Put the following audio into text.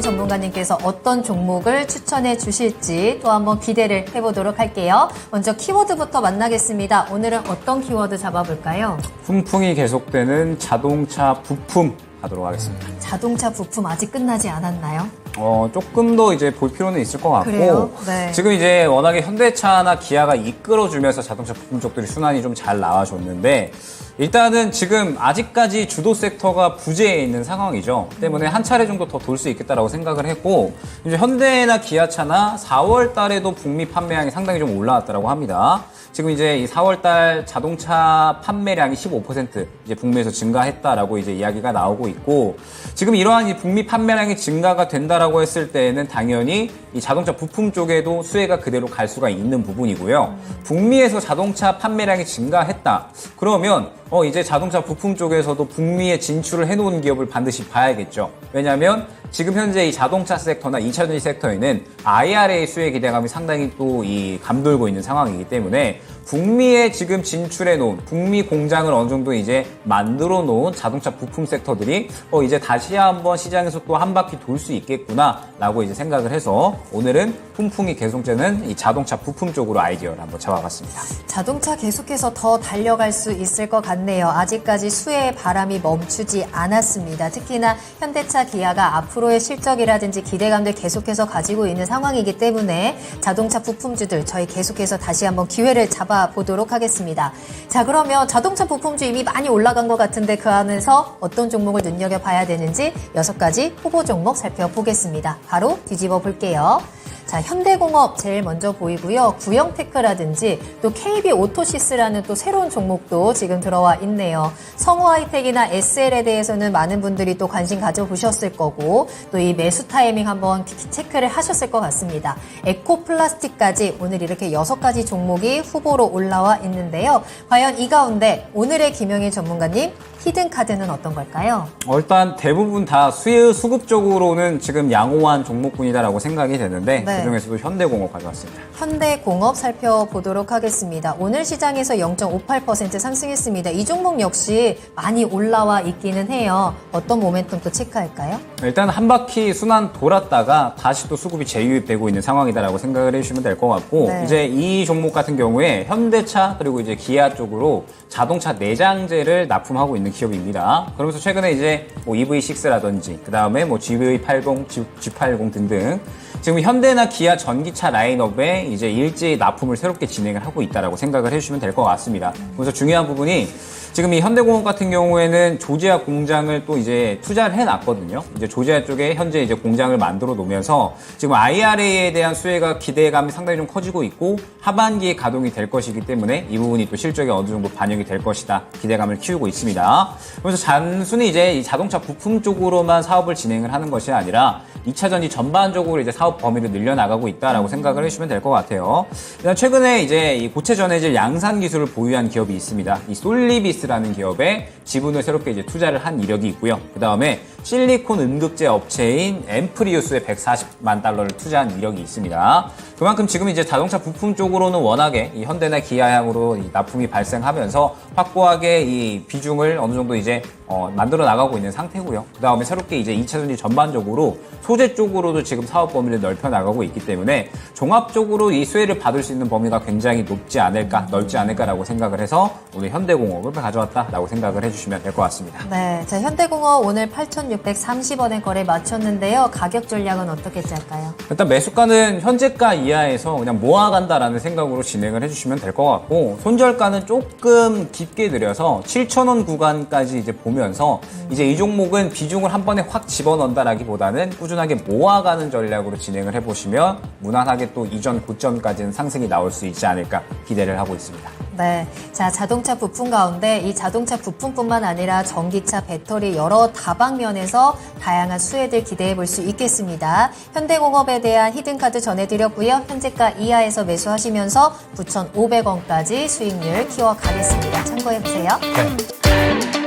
김영민 전문가님께서 어떤 종목을 추천해 주실지 또 한번 기대를 해보도록 할게요. 먼저 키워드부터 만나겠습니다. 오늘은 어떤 키워드 잡아볼까요? 훈풍이 계속되는 자동차 부품 하도록 하겠습니다. 자동차 부품 아직 끝나지 않았나요? 어, 조금 더 이제 볼 필요는 있을 것 같고. 네. 지금 이제 워낙에 현대차나 기아가 이끌어주면서 자동차 부품 쪽들이 순환이 좀 잘 나와줬는데, 일단은 지금 아직까지 주도 섹터가 부재해 있는 상황이죠. 때문에 한 차례 정도 더 돌 수 있겠다라고 생각을 했고, 이제 현대나 기아차나 4월 달에도 북미 판매량이 상당히 좀 올라왔다라고 합니다. 지금 이제 이 4월 달 자동차 판매량이 15% 이제 북미에서 증가했다라고 이제 이야기가 나오고 있고 지금 이러한 이 북미 판매량이 증가가 된다라고 했을 때에는 당연히 이 자동차 부품 쪽에도 수혜가 그대로 갈 수가 있는 부분이고요. 북미에서 자동차 판매량이 증가했다. 그러면 어 이제 자동차 부품 쪽에서도 북미에 진출을 해놓은 기업을 반드시 봐야겠죠. 왜냐하면 지금 현재 이 자동차 섹터나 2차 전지 섹터에는 IRA 수혜 기대감이 상당히 또 이 감돌고 있는 상황이기 때문에 북미에 지금 진출해 놓은 북미 공장을 어느 정도 이제 만들어 놓은 자동차 부품 섹터들이 어 이제 다시 한번 시장에서 또 한 바퀴 돌 수 있겠구나라고 이제 생각을 해서 오늘은 훈풍이 계속되는 이 자동차 부품 쪽으로 아이디어를 한번 잡아봤습니다. 자동차 계속해서 더 달려갈 수 있을 것 같네요. 아직까지 수혜의 바람이 멈추지 않았습니다. 특히나 현대차 기아가 앞으로 의 실적이라든지 기대감들 계속해서 가지고 있는 상황이기 때문에 자동차 부품주들 저희 계속해서 다시 한번 기회를 잡아보도록 하겠습니다. 자, 그러면 자동차 부품주 이미 많이 올라간 것 같은데 그 안에서 어떤 종목을 눈여겨봐야 되는지 여섯 가지 후보 종목 살펴보겠습니다. 바로 뒤집어 볼게요. 자, 현대공업 제일 먼저 보이고요. 구형테크라든지 또 KB 오토시스라는 또 새로운 종목도 지금 들어와 있네요. 성우 하이텍이나 SL에 대해서는 많은 분들이 또 관심 가져보셨을 거고 또 이 매수 타이밍 한번 체크를 하셨을 것 같습니다. 에코플라스틱까지 오늘 이렇게 여섯 가지 종목이 후보로 올라와 있는데요. 과연 이 가운데 오늘의 김영일 전문가님 히든카드는 어떤 걸까요? 어, 일단 대부분 다 수혜 수급 쪽으로는 지금 양호한 종목군이다라고 생각이 되는데 네. 그중에서도 현대공업 가져왔습니다. 현대공업 살펴보도록 하겠습니다. 오늘 시장에서 0.58% 상승했습니다. 이 종목 역시 많이 올라와 있기는 해요. 어떤 모멘텀 또 체크할까요? 일단 한 바퀴 순환 돌았다가 다시 또 수급이 재유입되고 있는 상황이다라고 생각을 해주시면 될 것 같고 네. 이제 이 종목 같은 경우에 현대차 그리고 이제 기아 쪽으로 자동차 내장재를 납품하고 있는 기업입니다. 그러면서 최근에 이제 뭐 EV6라든지 그 다음에 뭐 GV80, G80 등등 지금 현대 나 기아 전기차 라인업에 이제 일제히 납품을 새롭게 진행을 하고 있다라고 생각을 해주시면 될 것 같습니다. 그래서 중요한 부분이 지금 이 현대공업 같은 경우에는 조지아 공장을 또 이제 투자를 해놨거든요. 이제 조지아 쪽에 현재 이제 공장을 만들어 놓으면서 지금 IRA에 대한 수혜가 기대감이 상당히 좀 커지고 있고 하반기에 가동이 될 것이기 때문에 이 부분이 또 실적에 어느 정도 반영이 될 것이다. 기대감을 키우고 있습니다. 그래서 단순히 이제 이 자동차 부품 쪽으로만 사업을 진행을 하는 것이 아니라 2차 전지 전반적으로 이제 사업 범위를 늘려나가고 있다라고 생각을 해주시면 될 것 같아요. 최근에 이제 이 고체 전해질 양산 기술을 보유한 기업이 있습니다. 이 솔리비스 라는 기업에 지분을 새롭게 이제 투자를 한 이력이 있고요. 그 다음에 실리콘 음극재 업체인 엠프리우스에 140만 달러를 투자한 이력이 있습니다. 그만큼 지금 이제 자동차 부품 쪽으로는 워낙에 이 현대나 기아향으로 이 납품이 발생하면서 확고하게 이 비중을 어느 정도 이제 어, 만들어 나가고 있는 상태고요. 그 다음에 새롭게 이제 2차 전지 전반적으로 소재 쪽으로도 지금 사업 범위를 넓혀 나가고 있기 때문에 종합적으로 이 수혜를 받을 수 있는 범위가 굉장히 높지 않을까, 넓지 않을까라고 생각을 해서 오늘 현대공업을 가져왔다라고 생각을 해주시면 될 것 같습니다. 네, 자 현대공업 오늘 8,630원에 거래 마쳤는데요. 가격 전략은 어떻게 짤까요? 일단 매수가는 현재가 이하에서 그냥 모아간다라는 생각으로 진행을 해주시면 될 것 같고 손절가는 조금 깊게 들여서 7,000원 구간까지 이제 보면서 이제 이 종목은 비중을 한 번에 확 집어넣는다라기보다는 꾸준하게 모아가는 전략으로 진행을 해보시면 무난하게 또 이전 고점까지는 상승이 나올 수 있지 않을까 기대를 하고 있습니다. 네. 자, 자동차 부품 가운데 이 자동차 부품뿐만 아니라 전기차, 배터리 여러 다방면에서 다양한 수혜들 기대해 볼 수 있겠습니다. 현대공업에 대한 히든카드 전해드렸고요. 현재가 이하에서 매수하시면서 9,500원까지 수익률 키워가겠습니다. 참고해 보세요. 네.